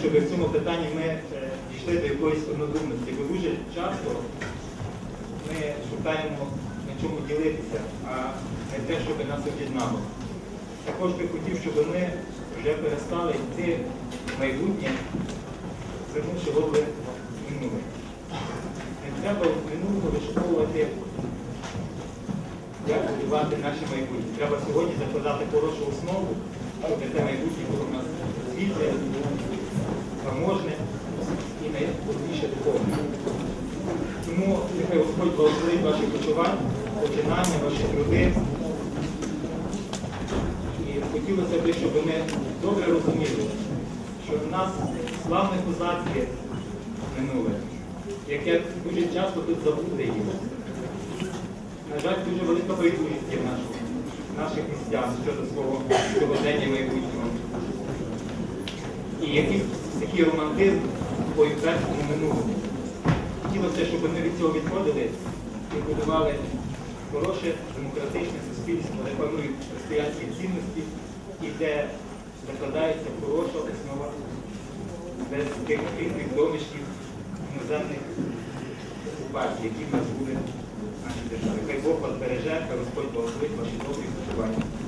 щоб в цьому питанні ми е, дійшли до якоїсь однодумності, бо дуже часто ми шукаємо на чому ділитися, а не те, щоб нас об'єднало. Також би хотів, щоб ми вже перестали йти в майбутнє, звернувши голови минуле. Не треба в минулого вишуковувати, як будувати наше майбутнє. Треба сьогодні закладати хорошу основу, щоб це майбутнє було в нас світле, заможне і найголовніше духовне. Тому нехай Господь благословить ваші почувань, починання, ваші труди. І хотілося б, щоб ми добре розуміли, що в нас славне козацьке минуле, яке дуже часто тут забуде їх. На жаль, дуже велика байдужість є в нашому- наших місцях щодо свого сьогодення майбутнього. І якийсь такий романтизм по імперському минулому. Хотілося, щоб ми від цього відходили і будували хороше демократичне суспільство, де панують християнські цінності і де закладається хороша основа без тих різних домішків іноземних окупацій, які в нас були в нашій державі. Хай Бог вас береже, хай Господь благословить ваші добрі почування.